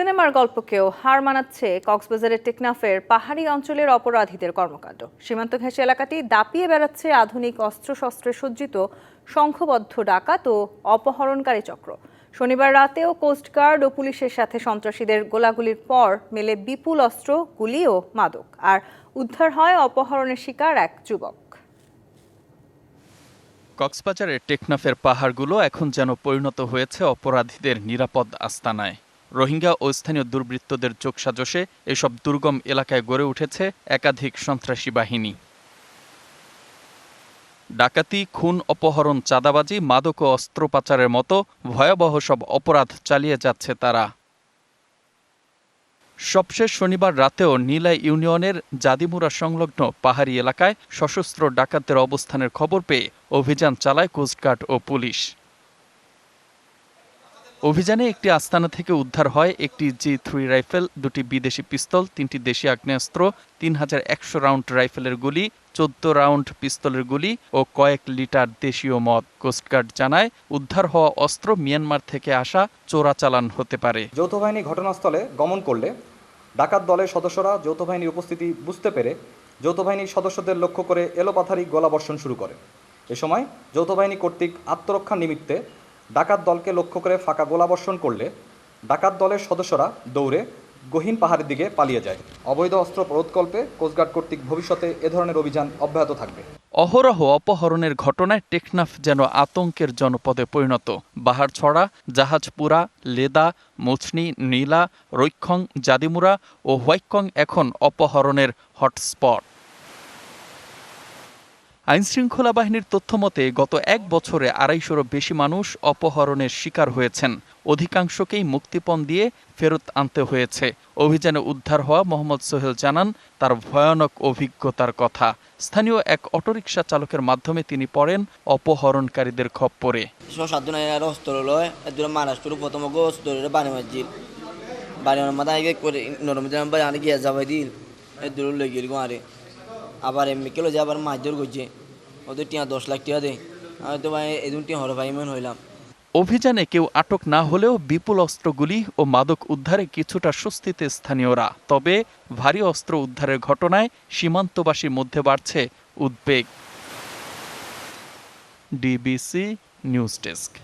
সিনেমার গল্পকেও হার মানাচ্ছে কক্সবাজারের টেকনাফের পাহাড়ি অঞ্চলের অপরাধীদের কর্মকাণ্ড। সীমান্ত ঘেঁষে এলাকাটি দাপিয়ে বেড়াচ্ছে আধুনিক অস্ত্রশস্ত্রে সজ্জিত সংঘবদ্ধ ডাকাত ও অপহরণকারী চক্র। শনিবার রাতেও কোস্টগার্ড ও পুলিশের সাথে সন্ত্রাসীদের গোলাগুলির পর মেলে বিপুল অস্ত্র, গুলি ও মাদক। আর উদ্ধার হয় অপহরণের শিকার এক যুবক। কক্সবাজারের টেকনাফের পাহাড়গুলো এখন যেন পরিণত হয়েছে অপরাধীদের নিরাপদ আস্তানায়। রোহিঙ্গা ও স্থানীয় দুর্বৃত্তদের চোখসাজশে এসব দুর্গম এলাকায় গড়ে উঠেছে একাধিক সন্ত্রাসী বাহিনী। ডাকাতি, খুন, অপহরণ, চাঁদাবাজি, মাদক ও অস্ত্র পাচারের মতো ভয়াবহ সব অপরাধ চালিয়ে যাচ্ছে তারা। সবশেষ শনিবার রাতেও নীলা ইউনিয়নের জাদিমুরা সংলগ্ন পাহাড়ি এলাকায় সশস্ত্র ডাকাতদের অবস্থানের খবর পেয়ে অভিযান চালায় কোস্টগার্ড ও পুলিশ। অভিযানে একটি আস্তানা থেকে উদ্ধার হয় একটি জি থ্রি রাইফেল, দুটি বিদেশি পিস্তল, তিনটি দেশি আগ্নেয়াস্ত্র, তিন হাজার একশো রাউন্ড রাইফেলের গুলি, চোদ্দ রাউন্ড পিস্তলের গুলি ও কয়েক লিটার দেশীয় মদ। কোস্টগার্ড জানায়, উদ্ধার হওয়া অস্ত্র মিয়ানমার থেকে আসা চোরাচালান হতে পারে। যৌথ বাহিনী ঘটনাস্থলে গমন করলে ডাকাত দলের সদস্যরা যৌথ বাহিনীর উপস্থিতি বুঝতে পেরে যৌথ বাহিনীর সদস্যদের লক্ষ্য করে এলোপাথারি গোলাবর্ষণ শুরু করে। এ সময় যৌথ বাহিনী কর্তৃক আত্মরক্ষা নিমিত্তে ডাকাত দলকে লক্ষ্য করে ফাঁকা গোলাবর্ষণ করলে ডাকাত দলের সদস্যরা দৌড়ে গহীন পাহাড়ের দিকে পালিয়ে যায়। অবৈধ অস্ত্র রোধকল্পে কোস্টগার্ড কর্তৃক ভবিষ্যতে এ ধরনের অভিযান অব্যাহত থাকবে। অহরহ অপহরণের ঘটনায় টেকনাফ যেন আতঙ্কের জনপদে পরিণত। বাহারছড়া, জাহাজপুরা, লেদা মুচনি নীলা রৈক্ষং জাদিমুরা ও হোয়াইকং এখন অপহরণের হটস্পট। আইনশৃঙ্খলা বাহিনীর তথ্যমতে গত এক বছরে আড়াইশোরও বেশি মানুষ অপহরণের শিকার হয়েছেন। অধিকাংশকেই মুক্তিপণ দিয়ে ফেরত আনতে হয়েছে। অভিযানে উদ্ধার হওয়া মোহাম্মদ সোহেল জানান, তার ভয়ানক অভিজ্ঞতার কথা। স্থানীয় এক অটোরিকশা চালকের মাধ্যমে তিনি পড়েন অপহরণকারীদের খপ্পরে। আর প্রথম বাড়ি মারছিল বাড়ি মার মাথা আগে করে, নরম জাম বাড়ি আনে গিয়ে যাবাই দিল। এদুর লই গেল আরে আবার এমনি কেলো যে আবার মাছ করছে ওদের টিয়া দশ লাখ টিয়া দে। আমি তো ভাই এদিন টিয়া হর ভাই মন হইলাম। অভিযানে কেউ আটক না হলেও বিপুল অস্ত্রগুলি ও মাদক উদ্ধারে কিছুটা স্বস্তিতে স্থানীয়রা। তবে ভারী অস্ত্র উদ্ধারের ঘটনায় সীমান্তবাসীর মধ্যে বাড়ছে উদ্বেগ। DBC news desk.